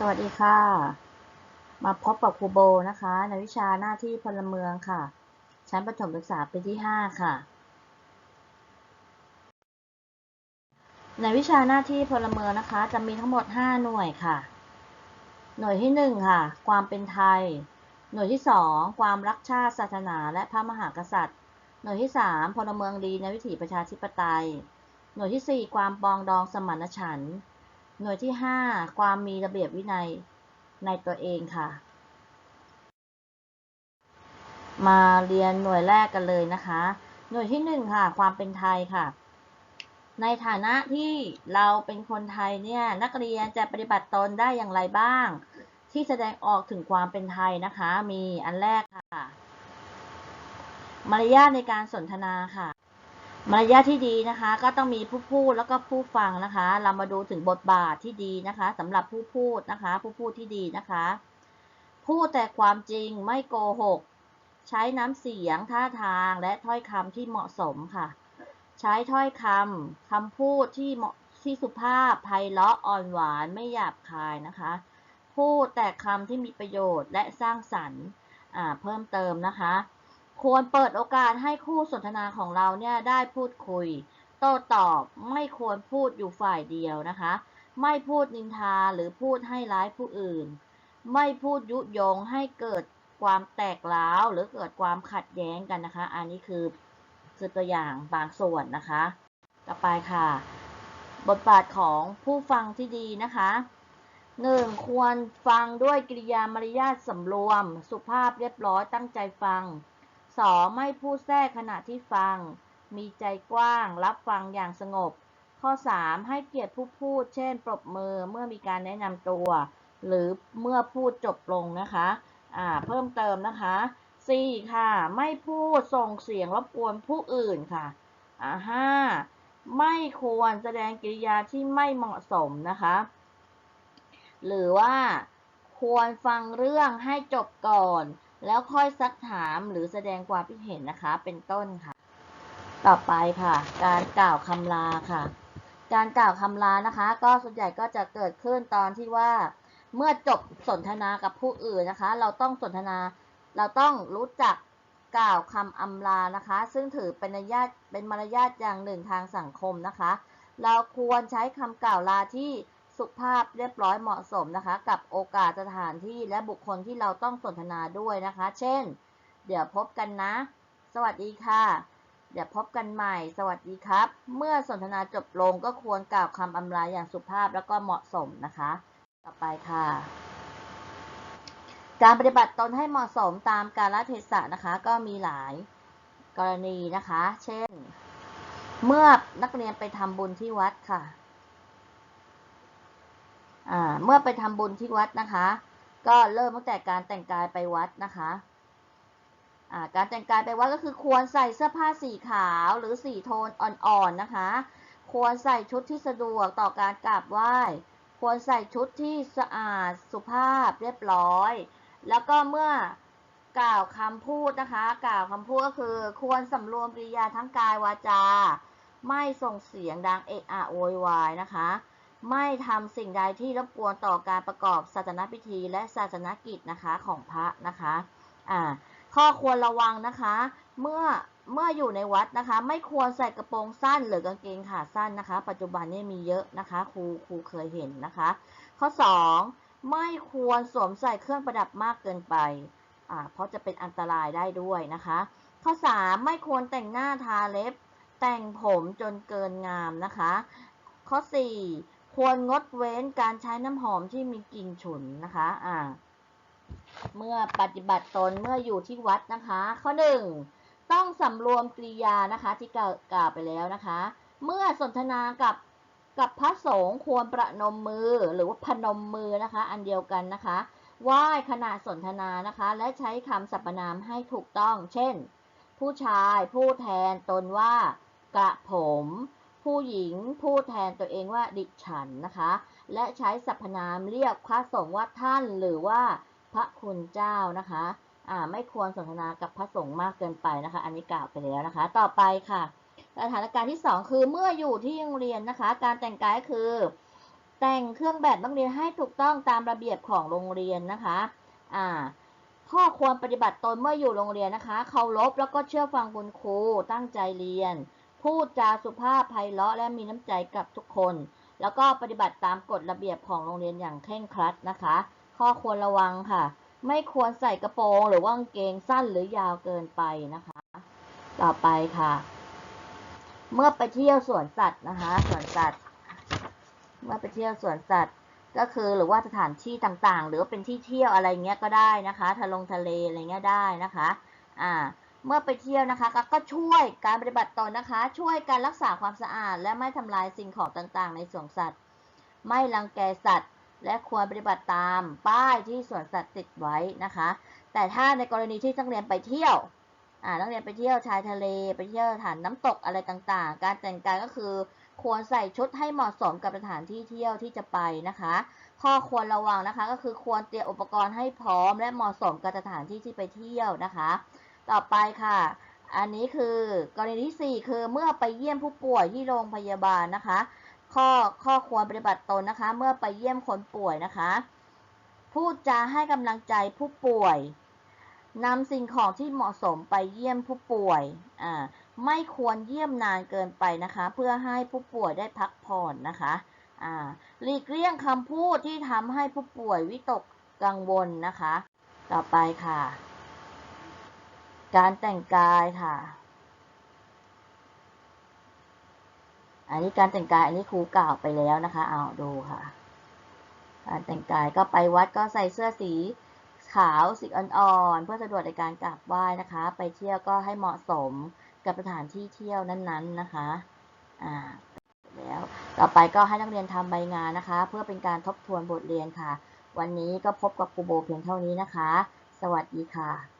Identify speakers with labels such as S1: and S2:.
S1: สวัสดีค่ะ มาพบกับครูโบนะคะ ในวิชาหน้าที่พลเมืองค่ะ ชั้นประถมศึกษาปีที่ 5 ค่ะ ในวิชาหน้าที่พลเมืองนะคะ จะมีทั้งหมด 5 หน่วยค่ะ หน่วยที่ 1 ค่ะ ความเป็นไทย หน่วยที่ 2 ความรักชาติศาสนา และพระมหากษัตริย์ หน่วยที่ 3 พลเมืองดีในวิถีประชาธิปไตย หน่วยที่ 4 ความปองดองสมานฉันท์ หน่วยที่ 5 ความมีระเบียบวินัยในตัวเองค่ะ มาเรียนหน่วยแรกกันเลยนะคะ หน่วยที่ 1 ค่ะ ความเป็นไทยค่ะ ในฐานะที่เราเป็นคนไทยเนี่ย นักเรียนจะปฏิบัติตนได้อย่างไรบ้าง ที่แสดงออกถึงความเป็นไทยนะคะ มีอันแรกค่ะ มารยาทในการสนทนาค่ะ มารยาทที่ดีนะคะ ก็ต้องมีผู้พูดแล้วก็ผู้ฟังนะคะ เรามาดูถึงบทบาทที่ดีนะคะสำหรับผู้พูดนะคะ ผู้พูดที่ดีนะคะ พูดแต่ความจริงไม่โกหก ใช้น้ำเสียงท่าทางและถ้อยคำที่เหมาะสมค่ะ ใช้ถ้อยคำคำพูดที่เหมาะที่สุภาพไพเราะอ่อนหวานไม่หยาบคายนะคะ พูดแต่คำที่มีประโยชน์และสร้างสรรค์เพิ่มเติมนะคะ ควรเปิดโอกาสให้คู่สนทนาของเราเนี่ยได้พูดคุย โต้ตอบไม่ควรพูดอยู่ฝ่ายเดียวนะคะ ไม่พูดนินทาหรือพูดให้ร้ายผู้อื่น ไม่พูดยุยงให้เกิดความแตกร้าวหรือเกิดความขัดแย้งกันนะคะ อันนี้คือคือตัวอย่างบางส่วนนะคะ ต่อไปค่ะ บทบาทของผู้ฟังที่ดีนะคะ 1. ควรฟังด้วยกริยามารยาทสำรวม สุภาพเรียบร้อยตั้งใจฟัง 2. ไม่พูดแทรกขณะที่ฟัง มีใจกว้าง รับฟังอย่างสงบ ข้อ 3. ให้เกียรติผู้พูด เช่น ปรบมือเมื่อมีการแนะนำตัว หรือเมื่อพูดจบลงนะคะอ่าเพิ่มเติมนะคะ 4. ค่ะ ไม่พูดส่งเสียงรบกวนผู้อื่นค่ะอ่าห้าไม่ควรแสดงกิริยาที่ไม่เหมาะสมนะคะ หรือว่าควรฟังเรื่องให้จบก่อน แล้วค่อยซักถามหรือแสดงความคิดเห็นนะคะ เป็นต้นค่ะ ต่อไปค่ะ การกล่าวคำลาค่ะ การกล่าวคำลานะคะ ก็ส่วนใหญ่ก็จะเกิดขึ้นตอนที่ว่า เมื่อจบสนทนากับผู้อื่นนะคะ เราต้องสนทนา เราต้องรู้จักกล่าวคำอำลานะคะ ซึ่งถือเป็นมารยาทเป็นมารยาทอย่างหนึ่งทางสังคมนะคะ เราควรใช้คำกล่าวลาที่ สุภาพเรียบร้อยเหมาะสมนะคะ กับโอกาสสถานที่และบุคคลที่เราต้องสนทนาด้วยนะคะ เช่น เดี๋ยวพบกันนะ สวัสดีค่ะ เดี๋ยวพบกันใหม่ สวัสดีครับ เมื่อสนทนาจบลงก็ควรกล่าวคำอำลาอย่างสุภาพแล้วก็เหมาะสมนะคะ ต่อไปค่ะ การปฏิบัติตนให้เหมาะสมตามกาลเทศะนะคะ ก็มีหลายกรณีนะคะ เช่น เมื่อนักเรียนไปทำบุญที่วัดค่ะ เมื่อไปทำบุญที่วัดนะคะ ก็เริ่มตั้งแต่การแต่งกายไปวัดนะคะการแต่งกายไปวัดก็คือควรใส่เสื้อผ้าสีขาวหรือสีโทนอ่อนๆนะคะ ควรใส่ชุดที่สะดวกต่อการกราบไหว้ ควรใส่ชุดที่สะอาดสุภาพเรียบร้อย แล้วก็เมื่อกล่าวคำพูดนะคะ กล่าวคำพูดก็คือ ควรสำรวมกริยาทั้งกายวาจา ไม่ส่งเสียงดังเอะอะโวยวายนะคะ ไม่ทำสิ่งใดที่รบกวนต่อการประกอบศาสนพิธีและศาสนกิจนะคะของพระนะคะอ่าข้อควรระวังนะคะ เมื่อเมื่ออยู่ในวัดนะคะ ไม่ควรใส่กระโปรงสั้นหรือกางเกงขาสั้นนะคะ ปัจจุบันนี้มีเยอะนะคะครูครูเคยเห็นนะคะ ข้อ 2 ไม่ควรสวมใส่เครื่องประดับมากเกินไปอ่าเพราะจะเป็นอันตรายได้ด้วยนะคะ ข้อ 3 ไม่ควรแต่งหน้าทาเล็บ แต่งผมจนเกินงามนะคะ ข้อ 4 ควรงดเว้นการใช้น้ำหอมที่มีกลิ่นฉุนนะคะ อ่า เมื่อปฏิบัติตนเมื่ออยู่ที่วัดนะคะ ข้อ1ต้องสำรวมกริยานะคะที่กล่าวไปแล้วนะคะ เมื่อสนทนากับกับพระสงฆ์ควรประนมมือหรือว่าพนมมือนะคะ อันเดียวกันนะคะไหว้ขณะสนทนานะคะ และใช้คำสรรพนามให้ถูกต้อง เช่น ผู้ชายพูดแทนตนว่ากระผม ผู้หญิงพูดแทนตัวเองว่าดิฉันนะคะ และใช้สรรพนามเรียกพระสงฆ์ว่าท่านหรือว่าพระคุณเจ้านะคะอ่าไม่ควรสนทนากับพระสงฆ์มากเกินไปนะคะ อันนี้กล่าวไปแล้วนะคะ ต่อไปค่ะ สถานการณ์ที่ 2 คือเมื่ออยู่ที่โรงเรียนนะคะ การแต่งกายคือ แต่งเครื่องแบบนักเรียนให้ถูกต้องตามระเบียบของโรงเรียนนะคะอ่าข้อควรปฏิบัติตนเมื่ออยู่โรงเรียนนะคะ เคารพแล้วก็เชื่อฟังคุณครู ตั้งใจเรียน พูดจาสุภาพไพเราะและมีน้ำใจกับทุกคน แล้วก็ปฏิบัติตามกฎระเบียบของโรงเรียนอย่างเคร่งครัดนะคะ ข้อควรระวังค่ะ ไม่ควรใส่กระโปรง หรือว่ากางเกงสั้นหรือยาวเกินไปนะคะ ต่อไปค่ะ เมื่อไปเที่ยวสวนสัตว์นะคะ สวนสัตว์ เมื่อไปเที่ยวสวนสัตว์ก็คือหรือว่าสถานที่ต่างๆ หรือว่าเป็นที่เที่ยวอะไรเงี้ยก็ได้นะคะทะลงทะเลอะไรเงี้ยได้นะคะ อ่า เมื่อไปเที่ยวนะคะก็ก็ช่วยการปฏิบัติตนนะคะ ช่วยการรักษาความสะอาด และไม่ทำลายสิ่งของต่างๆ ในสวนสัตว์ ไม่รังแกสัตว์ และควรปฏิบัติตามป้ายที่สวนสัตว์ติดไว้นะคะ แต่ถ้าในกรณีที่นักเรียนไปเที่ยวอ่านักเรียนไปเที่ยวชายทะเลไปเที่ยวฐานน้ำตกอะไรต่างๆ การแต่งกายก็คือ ควรใส่ชุดให้เหมาะสมกับสถานที่เที่ยวที่จะไปนะคะ ข้อควรระวังนะคะก็คือควรเตรียมอุปกรณ์ให้พร้อม และเหมาะสมกับสถานที่ที่ไปเที่ยวนะคะ ต่อไปค่ะ อันนี้คือกรณีที่ 4 คือเมื่อไปเยี่ยมผู้ป่วยที่โรงพยาบาลนะคะ ข้อข้อควรปฏิบัติตนนะคะ เมื่อไปเยี่ยมคนป่วยนะคะ พูดจาให้กำลังใจผู้ป่วยนำสิ่งของที่เหมาะสมไปเยี่ยมผู้ป่วย อ่า ไม่ควรเยี่ยมนานเกินไปนะคะ เพื่อให้ผู้ป่วยได้พักผ่อนนะคะ อ่า หลีกเลี่ยงคำพูดที่ทำให้ผู้ป่วยวิตกกังวลนะคะ ต่อไปค่ะ การแต่งกายค่ะ อันนี้การแต่งกายอันนี้ครูกล่าวไปแล้วนะคะ เอาดูค่ะ การแต่งกายก็ไปวัดก็ใส่เสื้อสีขาวสีอ่อนๆเพื่อสะดวกในการกราบไหว้นะคะ ไปเที่ยวก็ให้เหมาะสมกับสถานที่เที่ยวนั้นๆนะคะ อ่า แล้ว ต่อไปก็ให้นักเรียนทำใบงานนะคะ เพื่อเป็นการทบทวนบทเรียนค่ะ วันนี้ก็พบกับครูโบเพียงเท่านี้นะคะ สวัสดีค่ะ